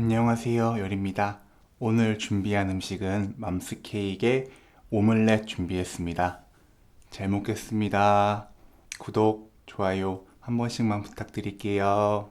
안녕하세요 요리입니다. 오늘 준비한 음식은 맘스 케이크의 오믈렛 준비했습니다. 잘 먹겠습니다. 구독, 좋아요 한 번씩만 부탁드릴게요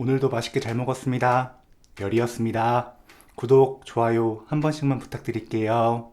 오늘도 맛있게 잘 먹었습니다. 열이었습니다. 구독, 좋아요 한 번씩만 부탁드릴게요.